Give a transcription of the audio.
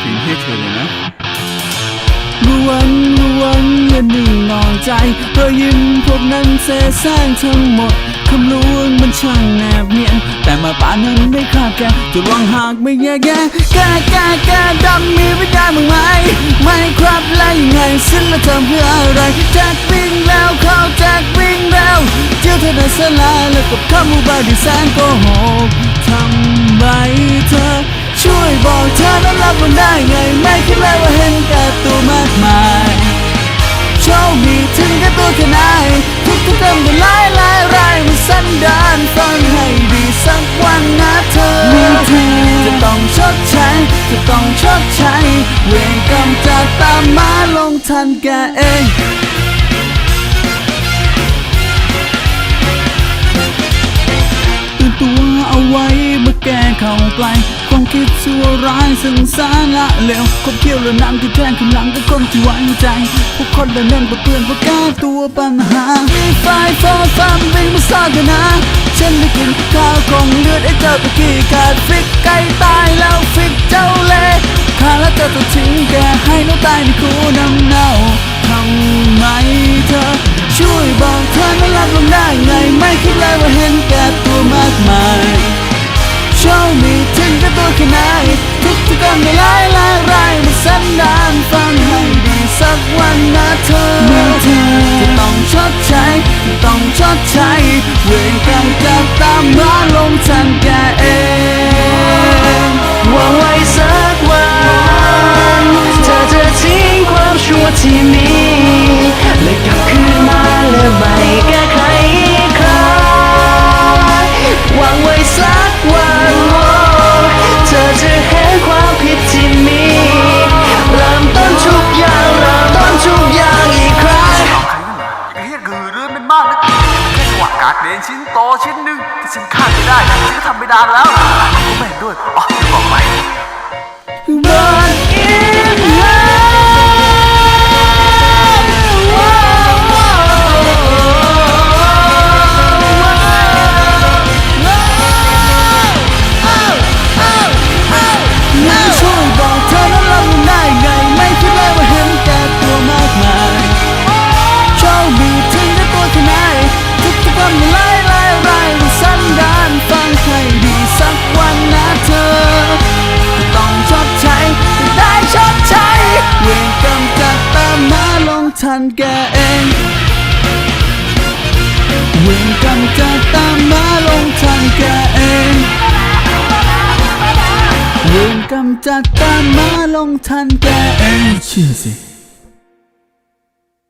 คืนให้เธอเลยนะเมื่อวันมันอย่านิ่งนอนใจรอยยิ้มพวกนั้นเสแสร้งทั้งหมดคำลวงมันช่างแนบเนียนแต่มาป่านนั้นไม่คาดแกจะวางหากไม่แยกแยะแกแกแกดำมีวิญญาณบ้งไหมไม่ครับและยังไงซึ่งมาทำเพื่ออะไรแจ็ควิ่งแล้วเข้าแจ็ควิ่งแล้วเจ้าเธอได้สลายแล้วกับคำอุบายที่แสนโกหกทำไมเธอ บอกเธอนั้นรับมันได้ไง ไม่คิดเลยว่าเห็นแก่ตัวมากมายโชคดีถึงแก่ตัวแค่ไหนทุกทุกๆคำก็ร้ายร้ายร้ายมันสันดานฟังให้ดีสักวันนะเธอจะต้องชดใช้ จะต้องชดใช้ เวรกรรมจะตามมาลงทันแกเอง แกเข้าใกล้ความคิดชั่วร้ายซึ่งสาระเลวคบเที่ยวและนำที่แทงข้างหลังกับคนที่ไว้ใจ พวกคนละเล่นประเพื่อนประกาตัวปัญหามีไฟฟอฟัมวิ่งมาซ่อนกันนะฉันได้กินข้าวของเลือดไอ้เจ้าตะกี้ขาดฟิกไก่ตายแล้วฟิกเจ้าเล่ข้าแล้วเจ้าต้องทิ้งแกให้น้องตายในคูน้ำเน่า ดใช้ต้องชดใช้เวรกรรมจะตามมาลงทันแกเองหวังไว้สักวันเธอจะทิ้งความชั่วที่ากเดนชิ้นโตชิ้นหนึ่งที่ฉันคาดไม่ได้ฉันก็ทำไม่ได้แล้วกูไม่เห็นด้วยอ๋อ ทันแกเองเวรกรรมจะตามมาลงทันแกเองเวรกรรมจะตามมาลงทันแกเองเชื่อสิ